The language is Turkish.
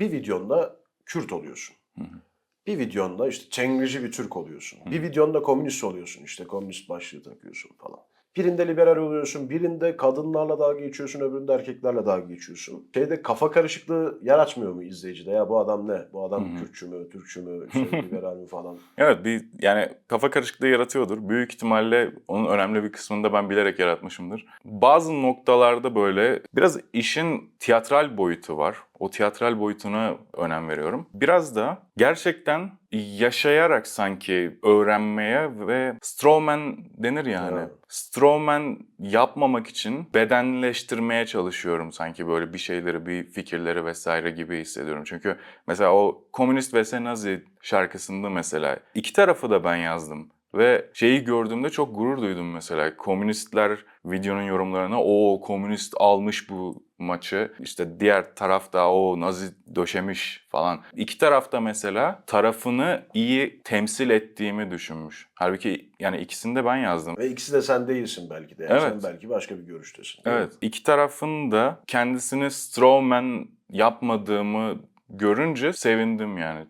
Bir videonda Kürt oluyorsun. Hı hı. Bir videonda işte Çengrici bir Türk oluyorsun. Bir videonda komünist oluyorsun işte komünist başlığı takıyorsun falan. Birinde liberal oluyorsun, birinde kadınlarla dalga geçiyorsun, öbüründe erkeklerle dalga geçiyorsun. Şeyde kafa karışıklığı yaratmıyor mu izleyicide? Ya bu adam ne? Bu adam Hı hı. Kürtçü mü, Türkçü mü, işte liberal mi falan? Evet bir yani kafa karışıklığı yaratıyordur. Büyük ihtimalle onun önemli bir kısmını da ben bilerek yaratmışımdır. Bazı noktalarda böyle biraz işin tiyatral boyutu var. O tiyatral boyutuna önem veriyorum. Biraz da gerçekten yaşayarak sanki öğrenmeye ve strawman denir yani. Evet. Strawman yapmamak için bedenleştirmeye çalışıyorum sanki böyle bir şeyleri, bir fikirleri vesaire gibi hissediyorum. Çünkü mesela o Komünist vs Nazi şarkısında mesela iki tarafı da ben yazdım. Ve şeyi gördüğümde çok gurur duydum mesela. Komünistler videonun yorumlarına o komünist almış bu maçı. İşte diğer taraf da o nazi döşemiş falan. İki tarafta mesela tarafını iyi temsil ettiğimi düşünmüş. Halbuki yani ikisini de ben yazdım. Ve ikisi de sen değilsin belki de. Yani Evet. Sen belki başka bir görüştesin. mi? Evet. iki tarafın da kendisini strawman yapmadığımı görünce sevindim yani.